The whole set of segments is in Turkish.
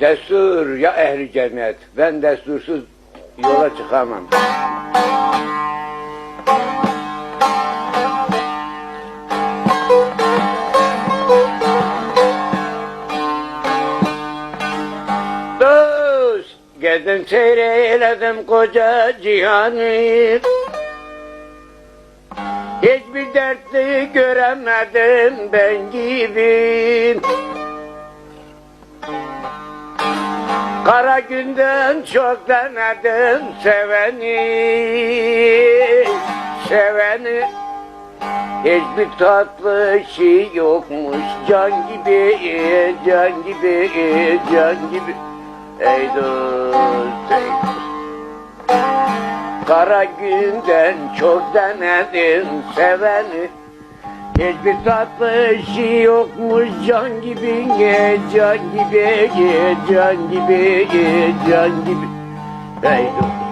Destur ya ehli cennet. Ben destursuz yola çıkamam. Dost, gezdim seyreledim koca cihanı. Hiçbir dertli göremedim ben gibi. Kara günden çok denedim seveni, seveni. Hiçbir tatlı şey yokmuş can gibi, can gibi, can gibi. Ey dost, ey dost. Kara günden çok denedim seveni. Hiçbir tatlı yokmuş can gibi, ye, can gibi, ye, can gibi, ye, can gibi. Ey dost.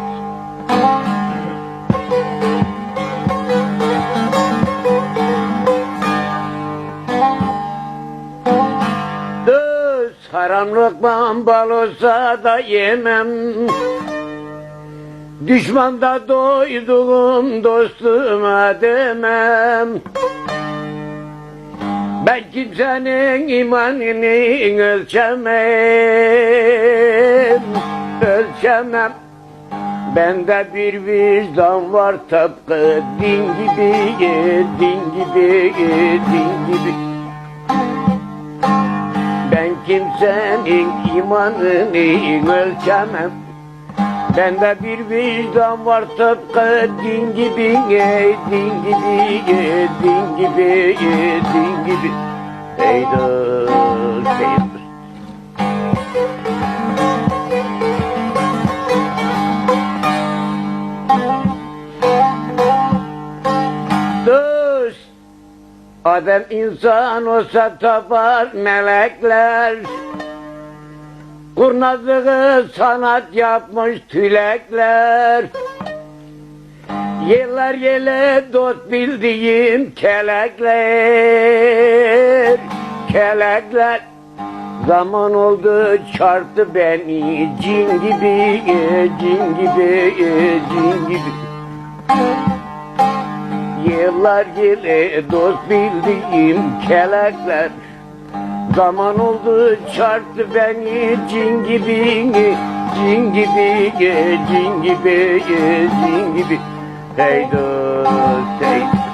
Dost, haram lokmam bal olsa da yemem. Düşmanda doyduğum dostuma demem. Ben kimsenin imanını ölçemem, ölçemem. Bende bir vicdan var tıpkı din gibi, din gibi, din gibi. Ben kimsenin imanını ölçemem. Bende bir vicdan var tıpkı din gibi, din gibi, din gibi, din gibi. Ey dost, ey dost. Dost, Adem insan olsa tapar melekler. Kurnazlığı sanat yapmış tülekler. Yıllar yele dost bildiğim kelekler. Kelekler. Zaman oldu çarptı beni cin gibi, cin gibi, cin gibi. Yıllar yele dost bildiğim kelekler. Zaman oldu çarptı beni cin gibi, cin gibi, cin gibi, cin gibi. Hey dost, hey dost.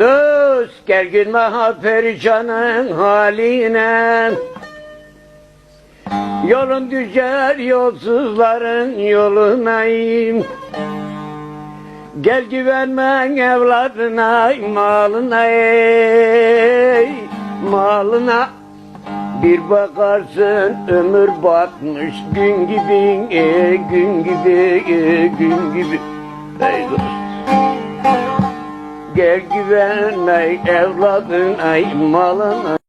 Dost gel gülme ha perişanın haline. Yolun düşer yolsuzların yolunayım. Gel güvenmen evladına, malına ey, malına. Bir bakarsın ömür batmış gün gibi, e, gün gibi, e, gün gibi. Ey dost. Gel güvenme evladın ay malına.